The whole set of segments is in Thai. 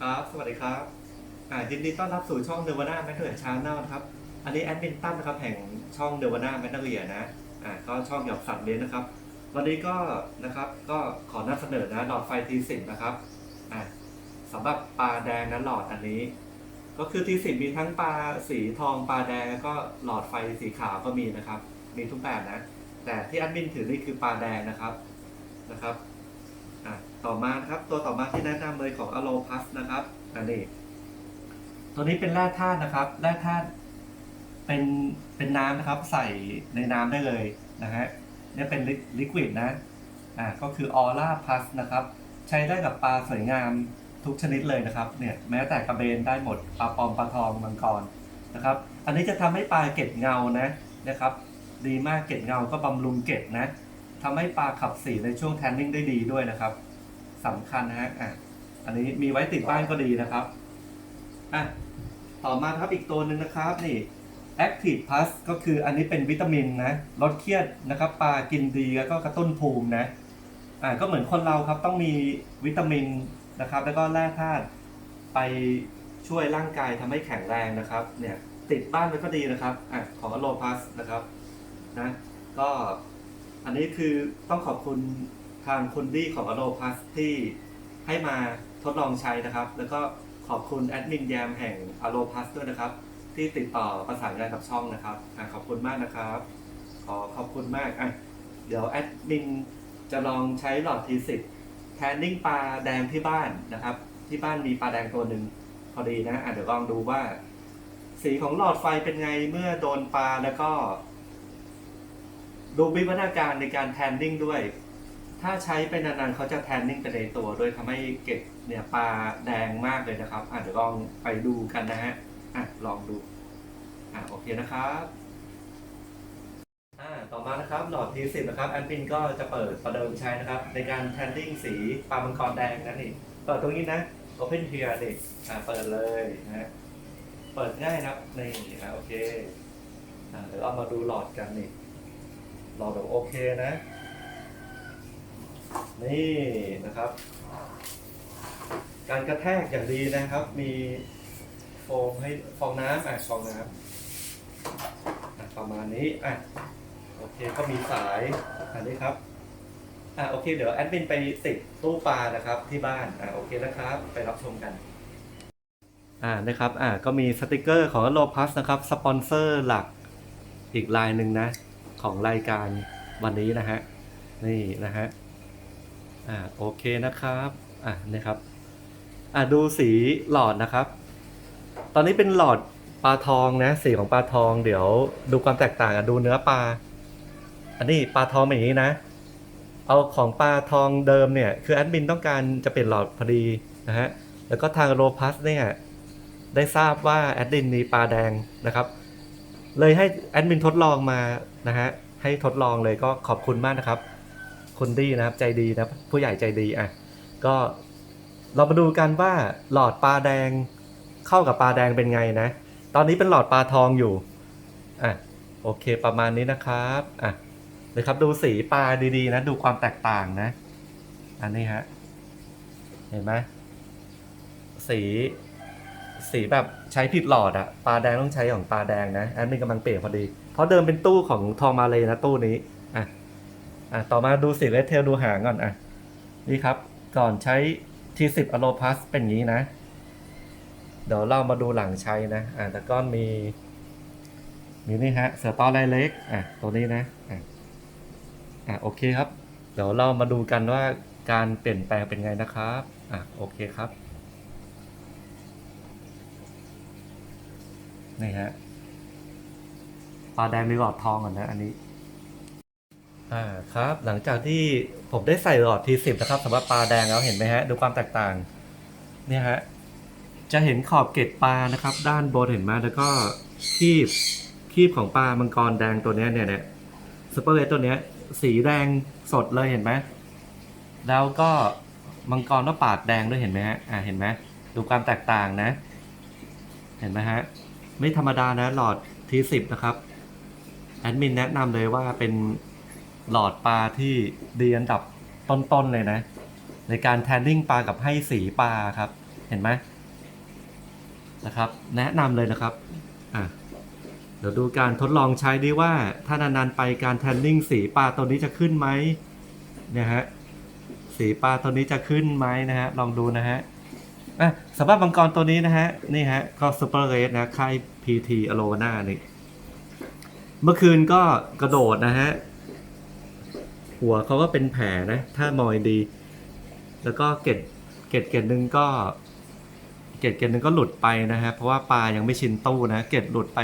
ครับ สวัสดีครับอ่ายินดีต้อนรับสู่ช่องเดวาน่าแมทเทอร์ชาแนลครับ อันนี้แอดมินตั้มนะครับแห่งช่องเดวาน่าแมทเทอร์นะอ่าก็ช่องเกี่ยวกับสัตว์เลี้ยงนะครับ วันนี้ก็นะครับก็ขอนำเสนอนะหลอดไฟทีสิบนะครับอ่าสำหรับปลาแดงนะหลอดอันนี้ ก็คือทีสิบมีทั้งปลาสีทองปลาแดงแล้วก็หลอดไฟสีขาวก็มีนะครับ มีทุกแบบนะ แต่ที่แอดมินถือนี่คือปลาแดงนะครับนะครับ ต่อมาครับตัวต่อมาที่แนะนำเลยของอโลพัสนะครับอันนี้ตัวนี้เป็นแร่ธาตุนะครับแร่ธาตุเป็นเป็นน้ำนะครับ ใส่ในน้ำได้เลยนะฮะนี่เป็นลิควิดนะอ่าก็คือออร่าพัสนะครับ ใช้ได้กับปลาสวยงามทุกชนิดเลยนะครับเนี่ยแม้แต่กระเบนได้หมดปลาปอมปลาทองมังกรนะครับ อันนี้จะทำให้ปลาเกล็ดเงานะนะครับ ดีมากเกล็ดเงาก็บำรุงเกล็ดนะทำให้ปลาขับสีในช่วงแทนนิ่งได้ดีด้วยนะครับ สำคัญนะฮะอะอันนี้มีไว้ติดบ้านก็ดีนะครับอะต่อมาครับอีกตัวหนึ่งนะครับนี่ Active Plus ก็คืออันนี้เป็นวิตามินนะลดเครียดนะครับปลากินดีแล้วก็กระตุ้นภูมินะอะก็เหมือนคนเราครับต้องมีวิตามินนะครับ แล้วก็แร่ธาตุไปช่วยร่างกายทำให้แข็งแรงนะครับ เนี่ยติดบ้านไว้ก็ดีนะครับอะของอโลพัสนะครับนะก็อันนี้คือต้องขอบคุณ ทางคุณดี้ของอโ o พัสที่ให้มาทดลองใช้นะครับ แล้วก็ขอบคุณแอดมินแยมแห่งอโ o พัสด้วยนะครับ ที่ติดต่อประสานงานกับช่องนะครับอขอบคุณมากนะครับ ขอขอบคุณมากอะเดี๋ยวแอดมินจะลองใช้หลอดทีสิบแทนนิ่งปลาแดงที่บ้านนะครับ ที่บ้านมีปลาแดงตัวหนึ่งพอดีนะอะเดี๋ยวลองดูว่า สีของหลอดไฟเป็นไงเมื่อโดนปลาแล้วก็ ดูวิวัฒนาการในการแทนนิ่งด้วย ถ้าใช้ไปนานๆเขาจะแทนนิ่งไปในตัวโดยทำให้เก็บเนี่ยปลาแดงมากเลยนะครับอะเดี๋ยวลองไปดูกันนะฮะอะลองดูอะโอเคนะครับอ่าต่อมานะครับหลอด T10 นะครับแอดมินก็จะเปิดประเดิมใช้นะครับ ในการแทนนิ่งสีปลามังกรแดงนั่นนี่เปิดตรงนี้นะ Open Here ดิอ่าเปิดเลยนะฮะเปิดง่ายนะครับนี่อะโอเคอ่าเดี๋ยวเรามาดูหลอดกันนี่หลอดแบบโอเคนะ นี่นะครับ การกระแทกอย่างดีนะครับ มีโฟมให้ฟองน้ำอะฟองน้ำอะประมาณนี้อะโอเคก็มีสายอันนี้ครับอะโอเค เดี๋ยวแอดมินไปติดตู้ปลานะครับที่บ้านอะโอเคนะครับ ไปรับชมกันอ่านะครับอ่าก็มีสติกเกอร์ของโลพัสนะครับสปอนเซอร์หลักอีกลายหนึ่งนะ ของรายการวันนี้นะฮะนี่นะฮะ อ่าโอเคนะครับอ่านะครับอ่าดูสีหลอดนะครับ ตอนนี้เป็นหลอดปลาทองนะสีของปลาทองเดี๋ยวดูความแตกต่างอะดูเนื้อปลา อันนี้ปลาทองเป็นอย่างนี้นะ เอาของปลาทองเดิมเนี่ยคือแอดมินต้องการจะเปลี่ยนหลอดพอดีนะฮะแล้วก็ทางโรพัสเนี่ยได้ทราบว่าแอดมินมีปลาแดงนะครับเลยให้แอดมินทดลองมานะฮะให้ทดลองเลยก็ขอบคุณมากนะครับ คุณดีนะครับใจดีนะผู้ใหญ่ใจดีอะก็เรามาดูกันว่าหลอดปลาแดงเข้ากับปลาแดงเป็นไงนะ ตอนนี้เป็นหลอดปลาทองอยู่อะโอเคประมาณนี้นะครับอะเลยครับดูสีปลาดีๆนะ ดูความแตกต่างนะ อันนี้ฮะเห็นไหมสีสีแบบใช้ผิดหลอดอะปลาแดงต้องใช้ของปลาแดงนะแอดมินกำลังเปลี่ยนพอดี เพราะเดิมเป็นตู้ของทองมาเลยนะตู้นี้ อะต่อมาดูสีเลเทลดูหางก่อนอะนี่ครับ ก่อนใช้ T10 a l o p l u s เป็นอย่างนี้นะ เดี๋ยวเรามาดูหลังใช้นะ อะแต่ก้อนมี มีนี่ฮะ เสือต้อลายเล็ก อะ ตัวนี้นะ อะอะโอเคครับ เดี๋ยวเรามาดูกันว่าการเปลี่ยนแปลงเป็นไงนะครับ อะโอเคครับ นี่ฮะปลาแดงมีหลอดทองก่อนนะอันนี้ อ่าครับ หลังจากที่ผมได้ใส่หลอดทีสิบนะครับสำหรับปลาแดงแล้วเห็นไหมฮะ ดูความแตกต่าง เนี่ยฮะ จะเห็นขอบเกล็ดปลานะครับ ด้านบนเห็นไหมแล้วก็คีบคีบของปลามังกรแดงตัวเนี้ยเนี่ยเนี่ยซูเปอร์เลตัวเนี้ย สีแดงสดเลยเห็นไหมแล้วก็มังกรก็ปากแดงด้วยเห็นไหมฮะอ่าเห็นไหมดูความแตกต่างนะ เห็นไหมฮะ ไม่ธรรมดานะหลอดทีสิบนะครับแอดมินแนะนำเลยว่าเป็น หลอดปลาที่ดีอันดับต้นๆเลยนะ ในการแทนนิ่งปลากับให้สีปลาครับ เห็นไหมนะครับ แนะนำเลยนะครับอะเดี๋ยวดูการทดลองใช้ดีว่าถ้านานๆไปการแทนนิ่งสีปลาตัวนี้จะขึ้นไหมเนี่ยฮะสีปลาตัวนี้จะขึ้นไหมนะฮะลองดูนะฮะอะสำหรับมังกรตัวนี้นะฮะนี่ฮะก็ซูเปอร์เรสนะค่าย PT อโลน่านี่เมื่อคืนก็กระโดดนะฮะ หัวเขาก็เป็นแผลนะ ถ้ามองดี แล้วก็เกล็ดเกล็ดเกล็ดหนึ่งก็ เกล็ดเกล็ดหนึ่งก็หลุดไปนะฮะเพราะว่าปลายังไม่ชินตู้นะเกล็ดหลุดไป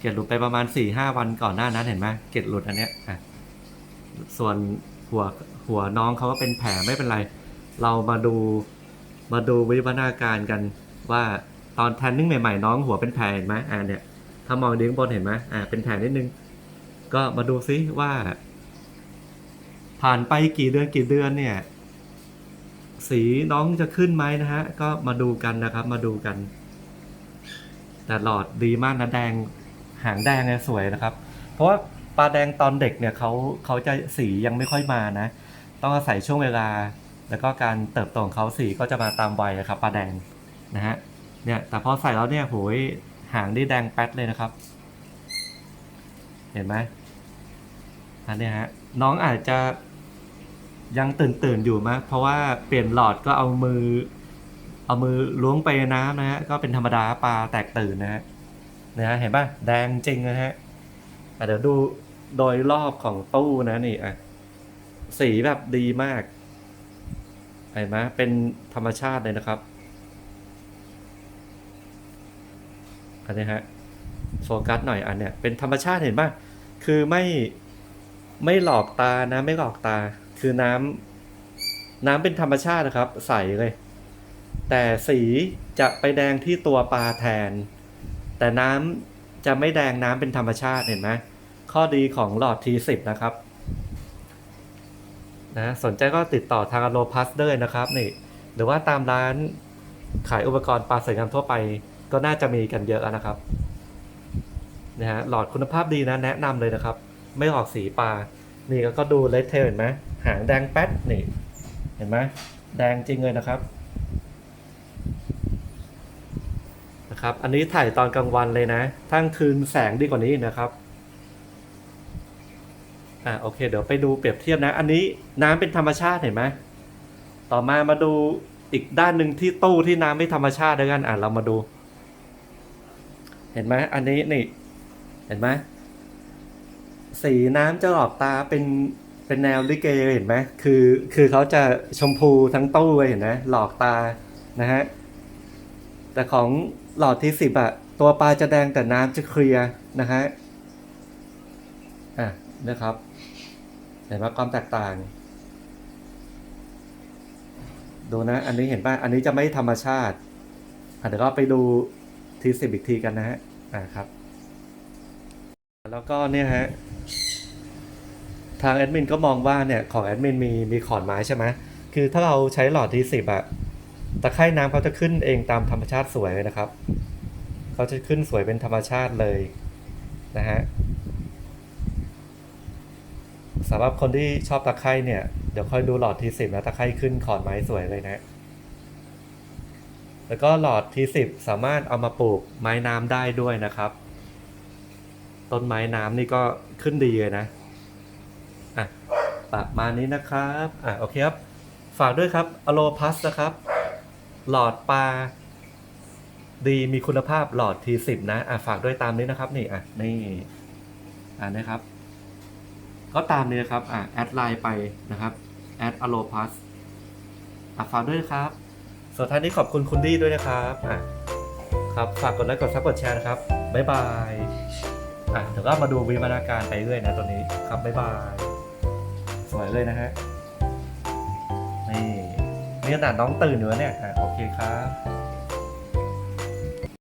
เกล็ดหลุดไปประมาณสี่ห้าวันก่อนหน้านั้นเห็นไหมเกล็ดหลุดอันเนี้ยอะส่วนหัวหัวน้องเขาก็เป็นแผลไม่เป็นไร เรามาดูมาดูวิวัฒนาการกันว่าตอนแทนนิ่งใหม่ๆ น้องหัวเป็นแผลเห็นไหมอ่าเนี่ยถ้ามองดีข้งบนเห็นไหมอ่าเป็นแผลนิดนึง ก็มาดูซิว่า ผ่านไปกี่เดือนกี่เดือนเนี่ย สีน้องจะขึ้นไหมนะฮะ ก็มาดูกันนะครับ มาดูกัน แต่หลอดดีมากนะแดงหางแดงเนี่ยสวยนะครับ เพราะว่าปลาแดงตอนเด็กเนี่ยเขาเขาจะสียังไม่ค่อยมานะ ต้องอาศัยช่วงเวลา แล้วก็การเติบโตของเขาสีก็จะมาตามวัยนะครับปลาแดงนะฮะเนี่ยแต่พอใส่แล้วเนี่ยโหยหางนี่แดงแป๊ดเลยนะครับ เห็นไหมอันนี้ฮะน้องอาจจะ ยังตื่นตื่นอยู่มั้ยเพราะว่าเปลี่ยนหลอดก็เอามือ เอามือล้วงไปน้ำนะฮะก็เป็นธรรมดาปลาแตกตื่นนะฮะนะฮะเห็นป่ะแดงจริงนะฮะอะเดี๋ยวดูโดยรอบของตู้นะนี่อะสีแบบดีมากเห็นไหมเป็นธรรมชาติเลยนะครับอันนี้ฮะโฟกัสหน่อยอันเนี้ยเป็นธรรมชาติเห็นป่ะคือไม่ไม่หลอกตานะ ไม่หลอกตา คือน้ำน้ำเป็นธรรมชาตินะครับ ใสเลย แต่สีจะไปแดงที่ตัวปลาแทน แต่น้ำจะไม่แดงน้ำเป็นธรรมชาติเห็นไหมข้อดีของหลอด T10 นะครับนะสนใจก็ติดต่อทางอโลพัสเดอร์นะครับนี่หรือว่าตามร้านขายอุปกรณ์ปลาสวยงามทั่วไป ก็น่าจะมีกันเยอะนะครับนะฮะหลอดคุณภาพดีนะแนะนำเลยนะครับ ไม่ออกสีปลา นี่ก็ดูเลดเทลเห็นไหมหางแดงแป๊ดนี่เห็นไหมแดงจริงเลยนะครับนะครับ อันนี้ถ่ายตอนกลางวันเลยนะทั้งคืนแสงดีกว่านี้นะครับอ่าโอเค เดี๋ยวไปดูเปรียบเทียบนะ อันนี้น้ำเป็นธรรมชาติเห็นไหมต่อมามาดูอีกด้านหนึ่งที่ตู้ที่น้ำไม่ธรรมชาติด้วยกันอ่าเรามาดู เห็นไหมอันนี้นี่ เห็นไหม สีน้ำจะออกตาเป็นเป็นแนวลิเกเห็นไหมคือคือเขาจะชมพูทั้งตู้เลยเห็นไหมหลอกตานะฮะแต่ของหลอดที่สิบอะตัวปลาจะแดงแต่น้ำจะเคลียร์นะฮะอะนะครับเห็นไหมความแตกต่าง ดูนะ อันนี้เห็นป่ะอันนี้จะไม่ธรรมชาติอะเดี๋ยวก็ไปดูทีสิบอีกทีกันนะฮะอ่าครับ แล้วก็เนี่ยฮะ ทางแอดมินก็มองว่าเนี่ยของแอดมินมีมีขอนไม้ใช่ไหมคือถ้าเราใช้หลอดทีสิบอะตะไคร่น้ำเขาจะขึ้นเองตามธรรมชาติสวยเลยนะครับเขาจะขึ้นสวยเป็นธรรมชาติเลยนะฮะสำหรับคนที่ชอบตะไคร่เนี่ยเดี๋ยวค่อยดูหลอดทีสิบนะตะไคร่ขึ้นขอนไม้สวยเลยนะแล้วก็หลอดทีสิบสามารถเอามาปลูกไม้น้ำได้ด้วยนะครับ ต้นไม้น้ำนี่ก็ขึ้นดีเลยนะ ประมาณนี้นะครับอะโอเคครับ ฝากด้วยครับอโลพัสนะครับ หลอดปลาดีมีคุณภาพหลอดทีสิบนะอะฝากด้วยตามนี้นะครับ นี่อะนี่อ่านะครับ ก็ตามนี้นะครับอะแอดไลน์ไปนะครับแอดอโลพัสอะฝากด้วยครับสุดท้ายนี้ขอบคุณคุณดี้ด้วยนะครับอะครับฝากกดไลค์กดซับกดแชร์นะครับบ๊ายบายอะเดี๋ยวก็มาดูวิวัฒนาการไปเรื่อยนะตัวนี้ครับบ๊ายบาย วยเลยนะฮะนี่นี่ขนาดน้องตื่นอยู่แล้วเนี่ยอะโอเคครับ